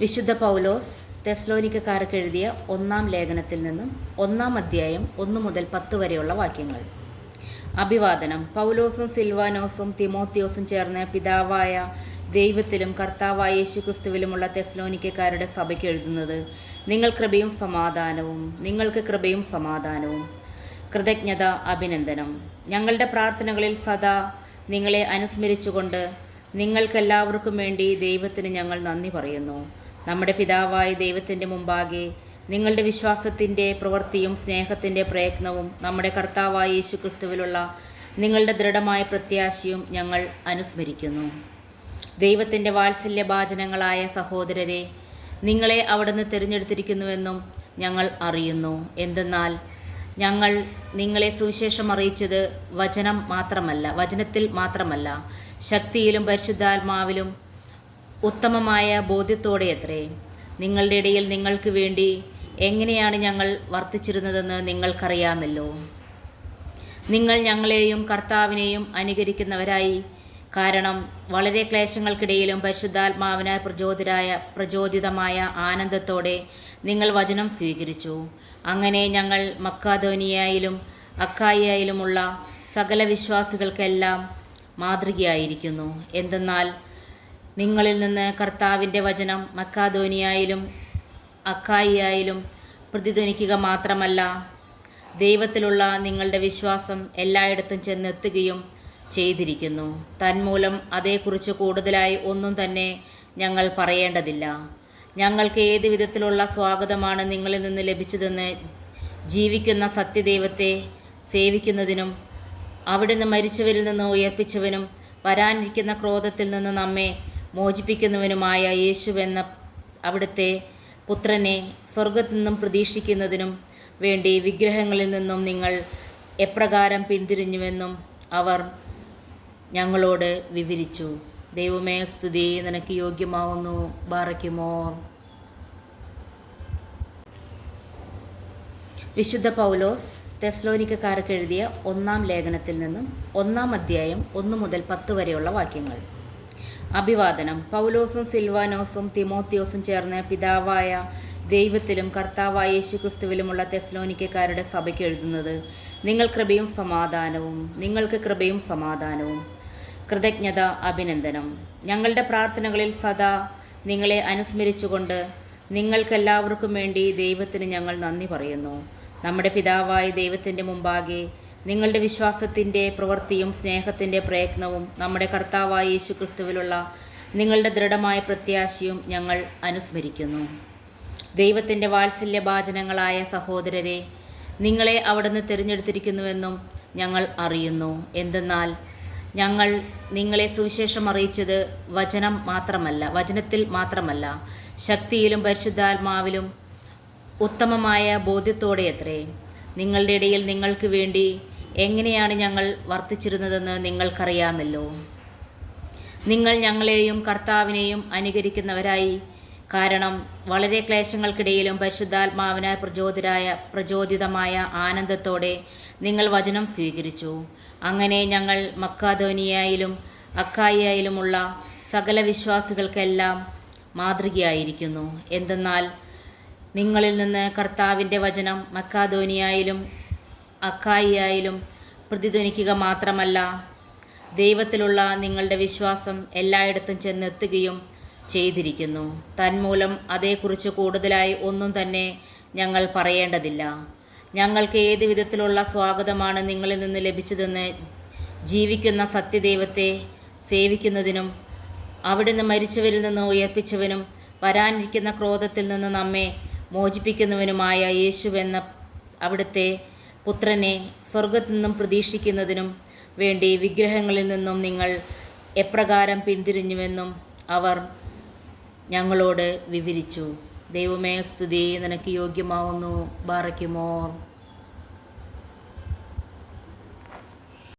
വിശുദ്ധ പൗലോസ് തെസ്ലോനിക്കക്കാർക്ക് എഴുതിയ ഒന്നാം ലേഖനത്തിൽ നിന്നും ഒന്നാം അധ്യായം ഒന്ന് മുതൽ പത്ത് വരെയുള്ള വാക്യങ്ങൾ. അഭിവാദനം. പൗലോസും സിൽവാനോസും തിമോത്തിയോസും ചേർന്ന് പിതാവായ ദൈവത്തിലും കർത്താവായ യേശുക്രിസ്തുവിലുമുള്ള തെസ്ലോനിക്കക്കാരുടെ സഭയ്ക്ക് എഴുതുന്നത് നിങ്ങൾ കൃപയും സമാധാനവും നിങ്ങൾക്ക് കൃപയും സമാധാനവും. കൃതജ്ഞത അഭിനന്ദനം. ഞങ്ങളുടെ പ്രാർത്ഥനകളിൽ സദാ നിങ്ങളെ അനുസ്മരിച്ചുകൊണ്ട് നിങ്ങൾക്കെല്ലാവർക്കും വേണ്ടി ദൈവത്തിന് ഞങ്ങൾ നന്ദി പറയുന്നു. നമ്മുടെ പിതാവായ ദൈവത്തിന്റെ മുമ്പാകെ നിങ്ങളുടെ വിശ്വാസത്തിന്റെ പ്രവൃത്തിയും സ്നേഹത്തിന്റെ പ്രയത്നവും നമ്മുടെ കർത്താവായ യേശു ക്രിസ്തുവിലുള്ള നിങ്ങളുടെ ദൃഢമായ പ്രത്യാശയും ഞങ്ങൾ അനുസ്മരിക്കുന്നു. ദൈവത്തിന്റെ വാത്സല്യഭാചനങ്ങളായ സഹോദരരെ നിങ്ങളെ അവിടുന്ന് തിരഞ്ഞെടുത്തിരിക്കുന്നുവെന്നും ഞങ്ങൾ അറിയുന്നു. എന്തെന്നാൽ ഞങ്ങൾ നിങ്ങളെ സുവിശേഷം അറിയിച്ചത് വചനം മാത്രമല്ല വചനത്തിൽ മാത്രമല്ല ശക്തിയിലും പരിശുദ്ധാത്മാവിലും ഉത്തമമായ ബോധ്യത്തോടെയത്രേ. നിങ്ങളുടെ ഇടയിൽ നിങ്ങൾക്ക് വേണ്ടി എങ്ങനെയാണ് ഞങ്ങൾ വർത്തിച്ചിരുന്നതെന്ന് നിങ്ങൾക്കറിയാമല്ലോ. നിങ്ങൾ ഞങ്ങളെയും കർത്താവിനെയും അനുകരിക്കുന്നവരായി. കാരണം വളരെ ക്ലേശങ്ങൾക്കിടയിലും പരിശുദ്ധാത്മാവിനാൽ പ്രചോദിതരായ പ്രചോദിതമായ ആനന്ദത്തോടെ നിങ്ങൾ വചനം സ്വീകരിച്ചു. അങ്ങനെ ഞങ്ങൾ മക്കാധോനിയായാലും അക്കായിയായാലുമുള്ള സകല വിശ്വാസികൾക്കെല്ലാം മാതൃകയായിരിക്കുന്നു. എന്തെന്നാൽ നിങ്ങളിൽ നിന്ന് കർത്താവിന്റെ വചനം മക്കാധോനിയായാലും അക്കായിയായാലും പ്രതിധ്വനിക്കുക മാത്രമല്ല ദൈവത്തിലുള്ള നിങ്ങളുടെ വിശ്വാസം എല്ലായിടത്തും ചെന്നെത്തുകയും ചെയ്തിരിക്കുന്നു. തന്മൂലം അതേക്കുറിച്ച് കൂടുതലായി ഒന്നും തന്നെ ഞങ്ങൾ പറയേണ്ടതില്ല. ഞങ്ങൾക്ക് ഏത് വിധത്തിലുള്ള സ്വാഗതമാണ് നിങ്ങളിൽ നിന്ന് ലഭിച്ചതെന്ന് ജീവിക്കുന്ന സത്യദൈവത്തെ സേവിക്കുന്നതിനും അവിടുന്ന് മരിച്ചവരിൽ നിന്ന് ഉയർപ്പിച്ചവനും വരാനിരിക്കുന്ന ക്രോധത്തിൽ നിന്ന് നമ്മെ മോചിപ്പിക്കുന്നവനുമായ എന്ന അവിടുത്തെ പുത്രനെ സ്വർഗത്തിൽ നിന്നും പ്രതീക്ഷിക്കുന്നതിനും വേണ്ടി വിഗ്രഹങ്ങളിൽ നിന്നും നിങ്ങൾ എപ്രകാരം പിന്തിരിഞ്ഞുവെന്നും അവർ ഞങ്ങളോട് വിവരിച്ചു. ദൈവമേ സ്തുതി. നിനക്ക് യോഗ്യമാവുന്നു. ബാറയ്ക്കുമോ? വിശുദ്ധ പൗലോസ് തെസ്ലോനിക്കാർക്ക് എഴുതിയ ഒന്നാം ലേഖനത്തിൽ നിന്നും ഒന്നാം അധ്യായം ഒന്ന് മുതൽ പത്ത് വരെയുള്ള വാക്യങ്ങൾ. അഭിവാദനം. പൗലോസും സിൽവാനോസും തിമോത്തിയോസും ചേർന്ന് പിതാവായ ദൈവത്തിലും കർത്താവായ യേശുക്രിസ്തുവിലുമുള്ള തെസ്ലോനിക്കക്കാരുടെ സഭയ്ക്ക് എഴുതുന്നത് നിങ്ങൾ കൃപയും സമാധാനവും നിങ്ങൾക്ക് കൃപയും സമാധാനവും. കൃതജ്ഞത അഭിനന്ദനം. ഞങ്ങളുടെ പ്രാർത്ഥനകളിൽ സദാ നിങ്ങളെ അനുസ്മരിച്ചുകൊണ്ട് നിങ്ങൾക്കെല്ലാവർക്കും വേണ്ടി ദൈവത്തിന് ഞങ്ങൾ നന്ദി പറയുന്നു. നമ്മുടെ പിതാവായ ദൈവത്തിന്റെ മുമ്പാകെ നിങ്ങളുടെ വിശ്വാസത്തിന്റെ പ്രവൃത്തിയും സ്നേഹത്തിന്റെ പ്രയത്നവും നമ്മുടെ കർത്താവായ യേശു ക്രിസ്തുവിലുള്ള നിങ്ങളുടെ ദൃഢമായ പ്രത്യാശയും ഞങ്ങൾ അനുസ്മരിക്കുന്നു. ദൈവത്തിന്റെ വാത്സല്യഭാചനങ്ങളായ സഹോദരരെ നിങ്ങളെ അവിടുന്ന് തിരഞ്ഞെടുത്തിരിക്കുന്നുവെന്നും ഞങ്ങൾ അറിയുന്നു. എന്തെന്നാൽ ഞങ്ങൾ നിങ്ങളെ സുവിശേഷം അറിയിച്ചത് വചനം മാത്രമല്ല വചനത്തിൽ മാത്രമല്ല ശക്തിയിലും പരിശുദ്ധാത്മാവിലും ഉത്തമമായ ബോധ്യത്തോടെയത്രേ. നിങ്ങളുടെ ഇടയിൽ നിങ്ങൾക്ക് വേണ്ടി എങ്ങനെയാണ് ഞങ്ങൾ വർത്തിച്ചിരുന്നതെന്ന് നിങ്ങൾക്കറിയാമല്ലോ. നിങ്ങൾ ഞങ്ങളെയും കർത്താവിനെയും അനുകരിക്കുന്നവരായി. കാരണം വളരെ ക്ലേശങ്ങൾക്കിടയിലും പരിശുദ്ധാത്മാവിനാൽ പ്രചോദിതരായ പ്രചോദിതമായ ആനന്ദത്തോടെ നിങ്ങൾ വചനം സ്വീകരിച്ചു. അങ്ങനെ ഞങ്ങൾ മക്കാധോനിയായാലും അക്കായിയായാലുമുള്ള സകല വിശ്വാസികൾക്കെല്ലാം മാതൃകയായിരിക്കുന്നു. എന്തെന്നാൽ നിങ്ങളിൽ നിന്ന് കർത്താവിന്റെ വചനം മക്കാധോനിയായാലും അക്കായിയായാലും പ്രതിധ്വനിക്കുക മാത്രമല്ല ദൈവത്തിലുള്ള നിങ്ങളുടെ വിശ്വാസം എല്ലായിടത്തും ചെന്നെത്തുകയും ചെയ്തിരിക്കുന്നു. തന്മൂലം അതേക്കുറിച്ച് കൂടുതലായി ഒന്നും തന്നെ ഞങ്ങൾ പറയേണ്ടതില്ല. ഞങ്ങൾക്ക് ഏത് വിധത്തിലുള്ള സ്വാഗതമാണ് നിങ്ങളിൽ നിന്ന് ലഭിച്ചതെന്ന് ജീവിക്കുന്ന സത്യദൈവത്തെ സേവിക്കുന്നതിനും അവിടുന്ന് മരിച്ചവരിൽ നിന്ന് ഉയർപ്പിച്ചവനും വരാനിരിക്കുന്ന ക്രോധത്തിൽ നിന്ന് നമ്മെ മോചിപ്പിക്കുന്നവനുമായ എന്ന അവിടുത്തെ പുത്രനെ സ്വർഗത്തു നിന്നും പ്രതീക്ഷിക്കുന്നതിനും വേണ്ടി വിഗ്രഹങ്ങളിൽ നിന്നും നിങ്ങൾ എപ്രകാരം പിന്തിരിഞ്ഞുവെന്നും അവർ ഞങ്ങളോട് വിവരിച്ചു. ദൈവമേ സ്തുതി. നിനക്ക് യോഗ്യമാവുന്നു. ബാറയ്ക്കുമോ?